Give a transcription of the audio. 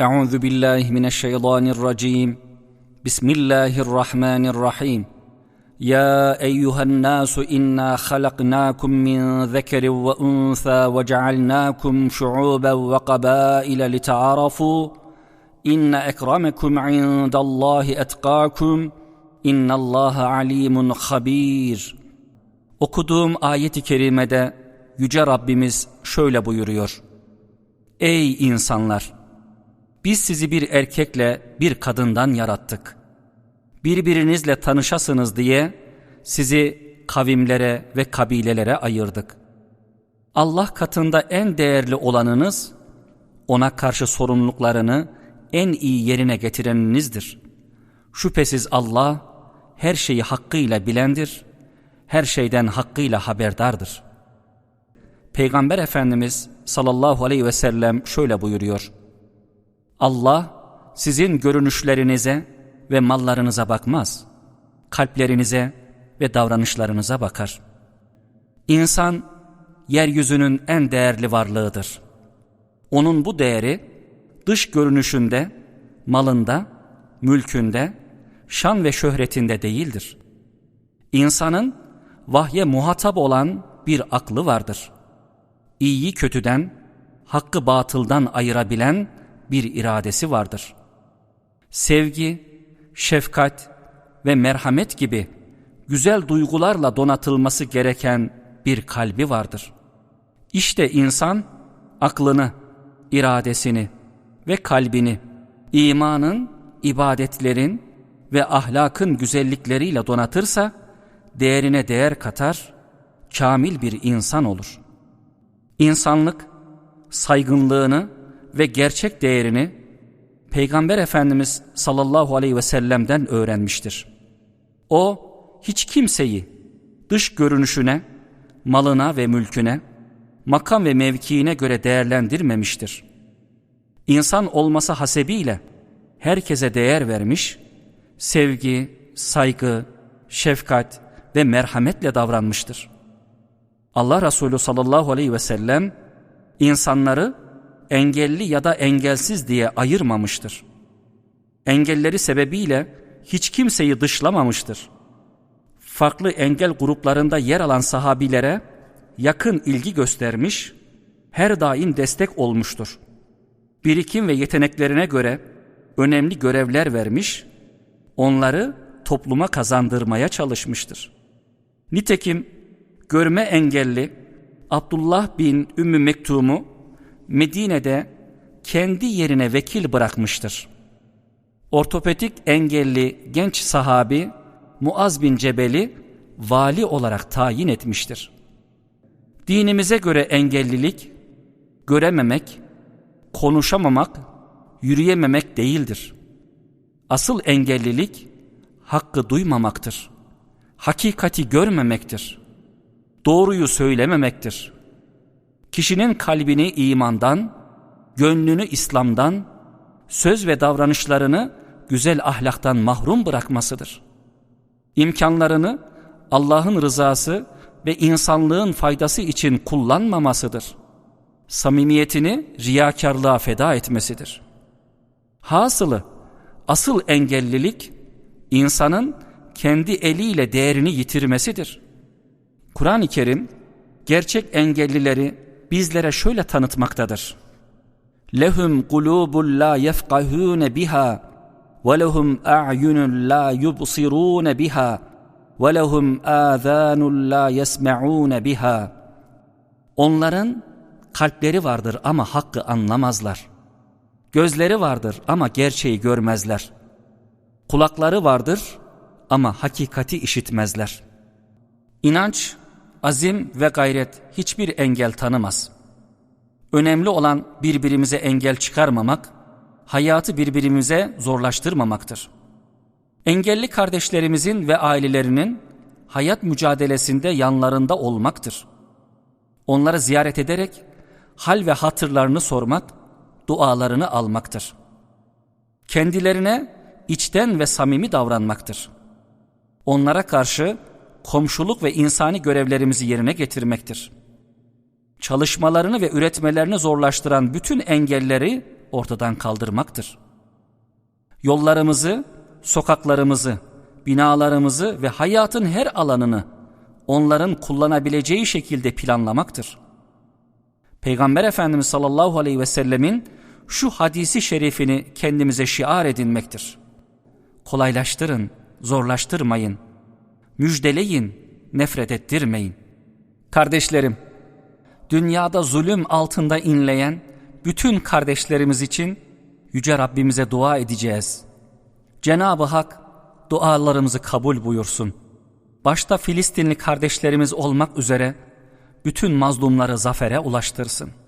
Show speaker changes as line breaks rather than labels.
أعوذ بالله من الشيطان الرجيم بسم الله الرحمن الرحيم يا أيها الناس إنا خلقناكم من ذكر وأنثى وجعلناكم شعوبا وقبائل لتعارفوا إن أكرمكم عند الله أتقاكم إن الله عليم خبير Okuduğum ayeti i kerimede Yüce Rabbimiz şöyle buyuruyor. Ey insanlar! Biz sizi bir erkekle bir kadından yarattık. Birbirinizle tanışasınız diye sizi kavimlere ve kabilelere ayırdık. Allah katında en değerli olanınız, ona karşı sorumluluklarını en iyi yerine getireninizdir. Şüphesiz Allah her şeyi hakkıyla bilendir, her şeyden hakkıyla haberdardır. Peygamber Efendimiz sallallahu aleyhi ve sellem şöyle buyuruyor. Allah sizin görünüşlerinize ve mallarınıza bakmaz. Kalplerinize ve davranışlarınıza bakar. İnsan yeryüzünün en değerli varlığıdır. Onun bu değeri dış görünüşünde, malında, mülkünde, şan ve şöhretinde değildir. İnsanın vahye muhatap olan bir aklı vardır. İyiyi kötüden, hakkı batıldan ayırabilen bir iradesi vardır. Sevgi, şefkat ve merhamet gibi güzel duygularla donatılması gereken bir kalbi vardır. İşte insan aklını, iradesini ve kalbini imanın, ibadetlerin ve ahlakın güzellikleriyle donatırsa değerine değer katar, kamil bir insan olur. İnsanlık saygınlığını ve gerçek değerini Peygamber Efendimiz sallallahu aleyhi ve sellem'den öğrenmiştir. O hiç kimseyi dış görünüşüne, malına ve mülküne, makam ve mevkiine göre değerlendirmemiştir. İnsan olması hasebiyle herkese değer vermiş, sevgi, saygı, şefkat ve merhametle davranmıştır. Allah Resulü sallallahu aleyhi ve sellem insanları engelli ya da engelsiz diye ayırmamıştır. Engelleri sebebiyle hiç kimseyi dışlamamıştır. Farklı engel gruplarında yer alan sahabilere yakın ilgi göstermiş, her daim destek olmuştur. Birikim ve yeteneklerine göre önemli görevler vermiş, onları topluma kazandırmaya çalışmıştır. Nitekim görme engelli Abdullah bin Ümmü Mektum'u Medine'de kendi yerine vekil bırakmıştır. Ortopedik engelli genç sahabi Muaz bin Cebel'i vali olarak tayin etmiştir. Dinimize göre engellilik, görememek, konuşamamak, yürüyememek değildir. Asıl engellilik hakkı duymamaktır. Hakikati görmemektir. Doğruyu söylememektir kişinin kalbini imandan, gönlünü İslam'dan, söz ve davranışlarını güzel ahlaktan mahrum bırakmasıdır. İmkanlarını Allah'ın rızası ve insanlığın faydası için kullanmamasıdır. Samimiyetini riyakarlığa feda etmesidir. Hasılı, asıl engellilik, insanın kendi eliyle değerini yitirmesidir. Kur'an-ı Kerim, gerçek engellileri bizlere şöyle tanıtmaktadır. Lehum kulubul la yefkahune biha ve lehum a'yunun la yubsirun biha ve lehum azanun la yesmeun biha. Onların kalpleri vardır ama hakkı anlamazlar. Gözleri vardır ama gerçeği görmezler. Kulakları vardır ama hakikati işitmezler. İnanç Azim ve gayret hiçbir engel tanımaz. Önemli olan birbirimize engel çıkarmamak, hayatı birbirimize zorlaştırmamaktır. Engelli kardeşlerimizin ve ailelerinin hayat mücadelesinde yanlarında olmaktır. Onları ziyaret ederek hal ve hatırlarını sormak, dualarını almaktır. Kendilerine içten ve samimi davranmaktır. Onlara karşı komşuluk ve insani görevlerimizi yerine getirmektir. Çalışmalarını ve üretmelerini zorlaştıran bütün engelleri ortadan kaldırmaktır. Yollarımızı, sokaklarımızı, binalarımızı ve hayatın her alanını onların kullanabileceği şekilde planlamaktır. Peygamber Efendimiz sallallahu aleyhi ve sellemin şu hadisi şerifini kendimize şiar edinmektir. Kolaylaştırın, zorlaştırmayın müjdeleyin, nefret ettirmeyin. Kardeşlerim, dünyada zulüm altında inleyen bütün kardeşlerimiz için Yüce Rabbimize dua edeceğiz. Cenab-ı Hak dualarımızı kabul buyursun. Başta Filistinli kardeşlerimiz olmak üzere bütün mazlumları zafere ulaştırsın.''